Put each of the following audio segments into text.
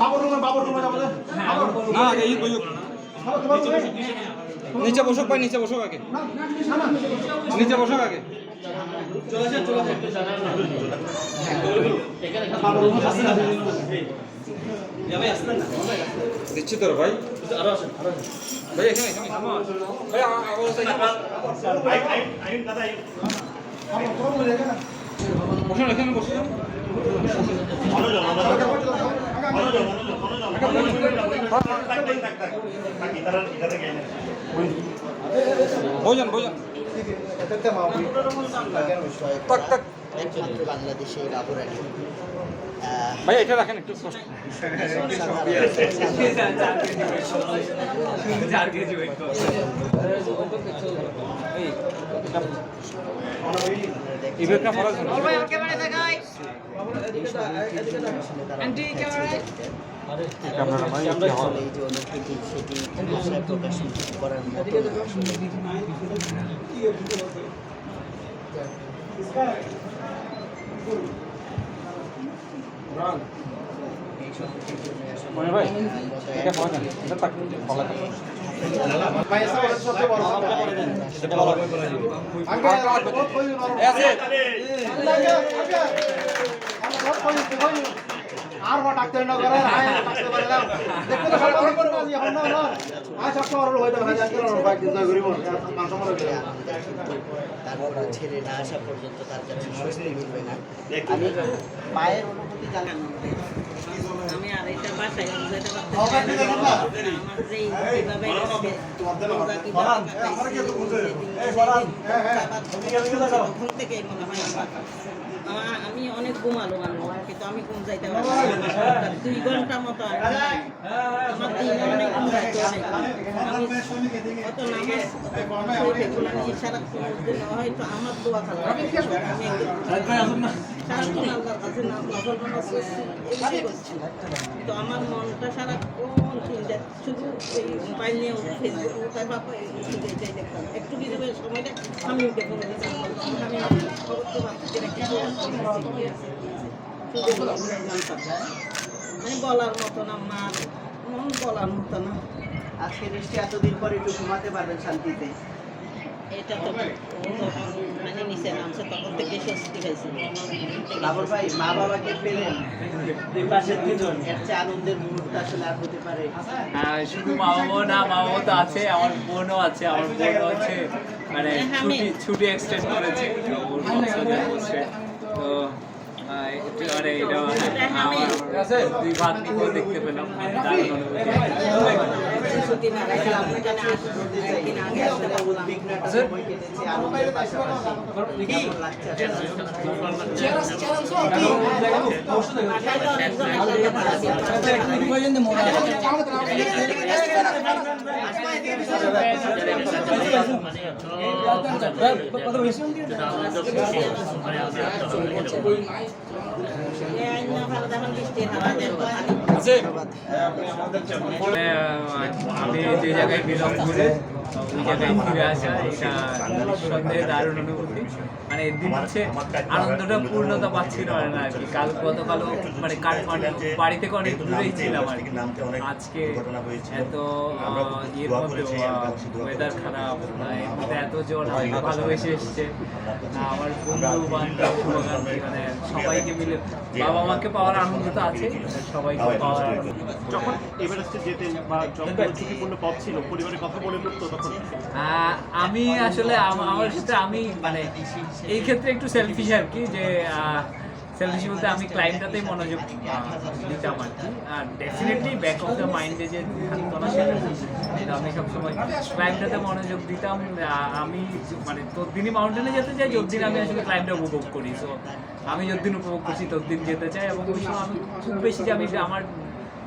বাবুর রুমে বাবুর রুমে যাব? না আগে এই রুমে? নিচে বসুক ভাই, নিচে বসুক আগে। নিচে বসুক আগে। দিচ্ছি তোর ভাই ভাই বস। এখানে। বসুন এখানে বসুন তাক একমাত্র বাংলাদেশে বাবুরানি ভাই এটা রাখেন একটু ফরাজ সেটি ভাষায় প্রকাশ করার মতো ভাই এটা ফরাজ এটা তাক ফলা ভাই, আর বা ডাক্তার না করে আয় ডাক্তার করে দাও তো সব করে না এখন না না আয় সব সময় হইতো না জানি না বাইক দিতে গরিব মানুষ মরে গেল তারপর ছেড়ে না আসা পর্যন্ত তার কাছে স্বস্তি মিলবে না আমি মায়ের অনুভূতি জানি আমি আর এটা বাসায় বুঝাইতে পারতেছি না। আমার যেই কীভাবে গেছে, রোজা কীভাবে কাটাইছে, তখন মনে হয় আমার। ঘুমালো মানুষ কিন্তু আমি ঘুম যাইতে পারি দুই ঘণ্টা মতো। আমার দিন অনেক ঘুম যাইতে হয়তো আমার দোয়া খালাম। তো আমার মনটা সারাক্ষণ চিন্তা এই মোবাইল নিয়ে আমি বলার মতো না মার মন বলার মতো না আজকে নিশ্চয়ই এতদিন পরে একটু ঘুমাতে পারবেন শান্তিতে। এটা তো মানে নামছে তখন থেকে স্বস্তি পাইছি বাবর ভাই মা বাবাকে পেলেন দুই পাশের দুজন এর চেয়ে আনন্দের মুহূর্ত আসলে আর হতে পারে হ্যাঁ, শুধু মা বাবা না মা বাবা তো আছে আমার বোনও আছে আমার বোনও হচ্ছে মানে ছুটি ছুটি এক্সটেন্ড করেছে তো ওর কক্সবাজার বসে তো আহ, মানে এটা হ্যাঁ, আমার দুই ভাগ দেখতে পেলাম দারুণ অনুভূতি ছুটি না রাখলে আপনার কাছে আগে আসতে পারব না উদ্বিগ্ন একটা সময় কেটেছে আনন্দের পাশাপাশি কেমন লাগছে ভালো দেখুন বৃষ্টির হাওয়া দেখো আমি যে জায়গায় বিলং করে ওই জায়গায় ফিরে আসা এটা নিঃসন্দেহে দারুণ অনুভূতি মানে এদিন আনন্দটা পূর্ণতা পাচ্ছিল মানে না আর কি কাল গতকালও মানে কাঠমান্ডু বাড়ি থেকে অনেক দূরেই ছিলাম আর কি আজকে এত ইয়ের মধ্যে ওয়েদার খারাপ এর মধ্যে এত জন ভালোবেসে এসছে আমার বন্ধু বান্ধব মানে সবাইকে মিলে বাবা মাকে পাওয়ার আনন্দ তো আছে সবাইকে পাওয়ার যখন এভারেস্টে যেতেন বা যখন ঝুঁকিপূর্ণ পথ ছিল পরিবারের কথা তখন আহ, আমি আসলে আমার সাথে আমি মানে এই ক্ষেত্রে একটু সেলফিশ আর কি, যে সেলফিশ বলতে আমি ক্লাইন্টটাতেই মনোযোগ দিতাম আর কি। আর ডেফিনেটলি ব্যাক অফ দ্য মাইন্ডে যে থাকতো না সেটা আমি সবসময় ক্লাইন্টটাতে মনোযোগ দিতাম। আমি মানে তদ্দিনই মাউন্টেনে যেতে চাই, যদ্দিন আমি আসলে ক্লাইন্টটা উপভোগ করি। সো আমি যদ্দিন উপভোগ করছি, তদ্দিন যেতে চাই এবং ওই সময় আমি খুব বেশি যে আমি আমার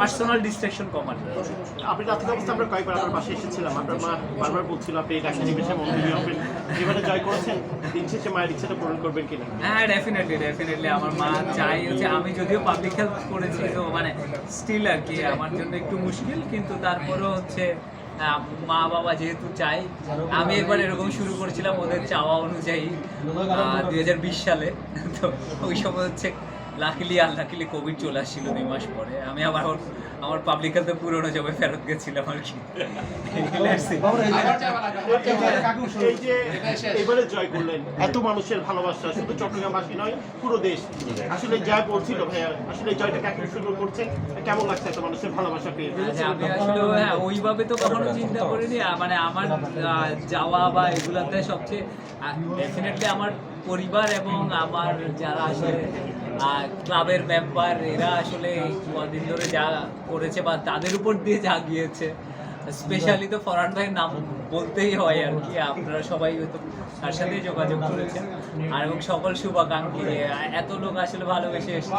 পার্সোনাল ডিস্ট্রাকশন কমানো আপনি রাত্রি অবস্থা আমরা কয়েকবার আপনার পাশে এসেছিলাম। আপনার মা বারবার বলছিল আপনি এই ডাক্তার নিমেষে মন্দির হবেন এবারে জয় করেছেন। দিন শেষে মায়ের ইচ্ছাটা পূরণ করবেন কিনা? হ্যাঁ ডেফিনেটলি ডেফিনেটলি আমার মা চাই হচ্ছে আমি যদিও পাবলিক হেলথ করেছি তো মানে স্টিল আর কি আমার জন্য একটু মুশকিল কিন্তু তারপরেও হচ্ছে মা বাবা যেহেতু চাই আমি একবার এরকম শুরু করেছিলাম ওদের চাওয়া অনুযায়ী দুই হাজার বিশ সালে। তো ওই সময় হচ্ছে লাকিলি আনলাকিলি কোভিড চলে আসছিল দুই মাস পরে। আমি আবার আমার পাবলিক হেলথে পুরোনো জবে ফেরত গেছিলাম আর কি। Let's see. এবারে জয় করলেন। এত মানুষের ভালোবাসা শুধু চট্টগ্রামবাসী নয় পুরো দেশ। আসলে যা বলছিল ভাইয়া আসলে জয়টা কাকে শুরু করছেন কেমন লাগছে এত মানুষের ভালোবাসা পেয়ে? আমি আসলে হ্যাঁ ওইভাবে তো কখনো চিন্তা করিনি। মানে আমার আহ, যাওয়া বা এগুলাতে সবচেয়ে ডেফিনেটলি আমার পরিবার এবং আমার যারা আসলে ক্লাবের মেম্বার এরা আসলে কদিন ধরে যা করেছে বা তাদের উপর দিয়ে যা গিয়েছে স্পেশালি তো ফরহান ভাইয়ের নাম বলতেই হয় আর কি আপনারা সবাই হয়তো তার সাথে যোগাযোগ করেছেন। আর এবং সকল শুভাকাঙ্ক্ষী এত লোক আসলে ভালোবেসে এসছে।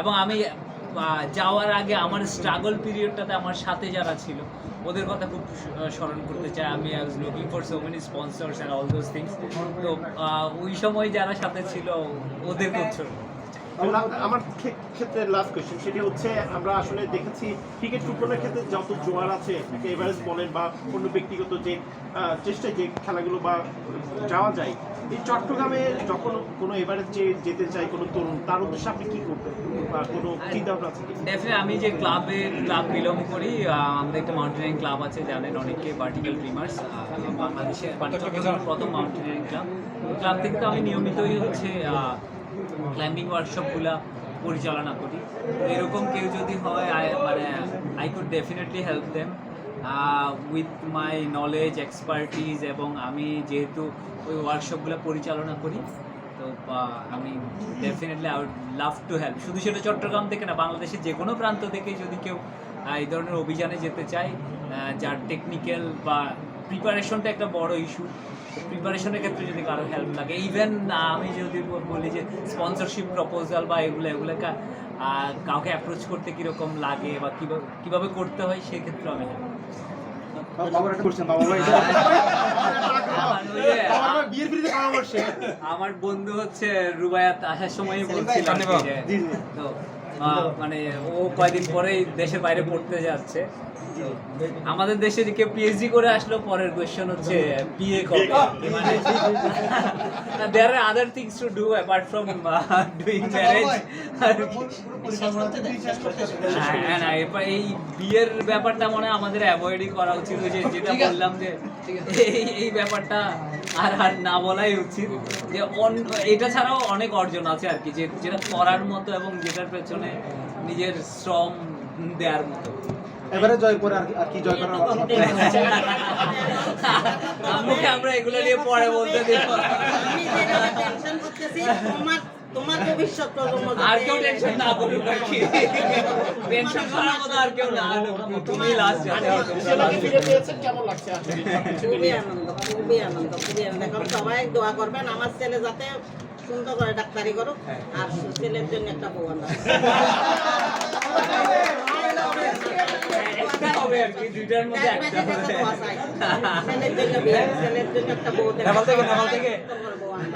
এবং আমি যাওয়ার আগে আমার স্ট্রাগল পিরিয়ডটাতে আমার সাথে যারা ছিল ওদের কথা খুব স্মরণ করতে চাই। আমি I was looking for so many sponsors and all those things তো আহ, ওই সময় যারা সাথে ছিল ওদের লা- আমার ক্ষেত্রে লাস্ট কোয়েশ্চেন সেটি হচ্ছে আমরা আসলে দেখেছি ক্রিকেট ফুটবলের ক্ষেত্রে যত জোয়ার আছে এভারেজ বলেন বা অন্য ব্যক্তিগত যে চেষ্টায় যে খেলাগুলো বা যাওয়া যায় এই চট্টগ্রামে যখন কোনো এভারেজ যে যেতে চায় কোনো তরুণ তার উদ্দেশ্যে আপনি কি করবেন? বা কোনো চিন্তা ভাবনা আছে ডেফিনেটলি আমি যে ক্লাবে ক্লাব বিলং করি আমাদের একটা মাউন্টেনিয়ারিং ক্লাব আছে জানেন অনেকে ভার্টিক্যাল প্রিমার্স বাংলাদেশের প্রথম মাউন্টেনিয়ারিং ক্লাব ক্লাব থেকে তো আমি নিয়মিতই হচ্ছে ক্লাইম্বিং ওয়ার্কশপগুলা পরিচালনা করি। এরকম কেউ যদি হয় মানে I could definitely help them with my knowledge expertise এবং আমি যেহেতু ওই ওয়ার্কশপগুলো পরিচালনা করি তো আহ, আমি definitely I would love to help শুধু সেটা চট্টগ্রাম থেকে না বাংলাদেশের যে কোনো প্রান্ত থেকে যদি কেউ এই ধরনের অভিযানে যেতে চায় যার টেকনিক্যাল বা প্রিপারেশনটা একটা বড় ইস্যু প্রিপারেশনের ক্ষেত্রে যদি কারও হেল্প লাগে ইভেন আমি যদি বলি যে স্পন্সরশিপ প্রপোজাল বা এগুলো এগুলো কাউকে অ্যাপ্রোচ করতে কীরকম লাগে বা কীভাবে কীভাবে করতে হয় সেক্ষেত্রে আমি ভাই আমার বন্ধু হচ্ছে রুবায়াত আসার সময় বলছিলাম। তো মানে ও কয়দিন পরেই দেশের বাইরে পড়তে যাচ্ছে। আমাদের দেশে যে কেউ পিএইচডি করে আসলো পরের কোয়েশ্চেন হচ্ছে বিয়ে কবে? মানে there are other things to do apart from doing marriage হ্যাঁ না এই বিয়ের ব্যাপারটা মনে হয় আমাদের অ্যাভয়েডই করা উচিত যে যেটা বললাম যে এই এই ব্যাপারটা আর আর না বলাই উচিত। যে অন- এটা ছাড়াও অনেক অর্জন আছে আর কি যে যেটা করার মতো এবং যেটার পেছনে নিজের শ্রম দেওয়ার মতো। এবারে জয় করে আর কি- আর কি জয় করার? আম্মুকে আমরা এগুলো নিয়ে পরে বলতে দিব। আমি যেটা টেনশন করতেছি তোমার তোমার ভবিষ্যৎ প্রজন্ম আর কেউ টেনশন না করুক আর কি। টেনশন করার মতো আর কেউ না তুমি লাস্ট যাতে সেটাকে ফিরে পেয়েছেন কেমন লাগছে খুবই আনন্দ খুবই আনন্দ খুবই আনন্দ। এখন সবাই দোয়া করবেন আমার ছেলে যাতে সুন্দর করে ডাক্তারি করুক আর ছেলের জন্য একটা একটা হবে আর কি দুইটার মধ্যে একটা হবে। ছেলের জন্য একটা বউ থেকে, নেপাল থেকে?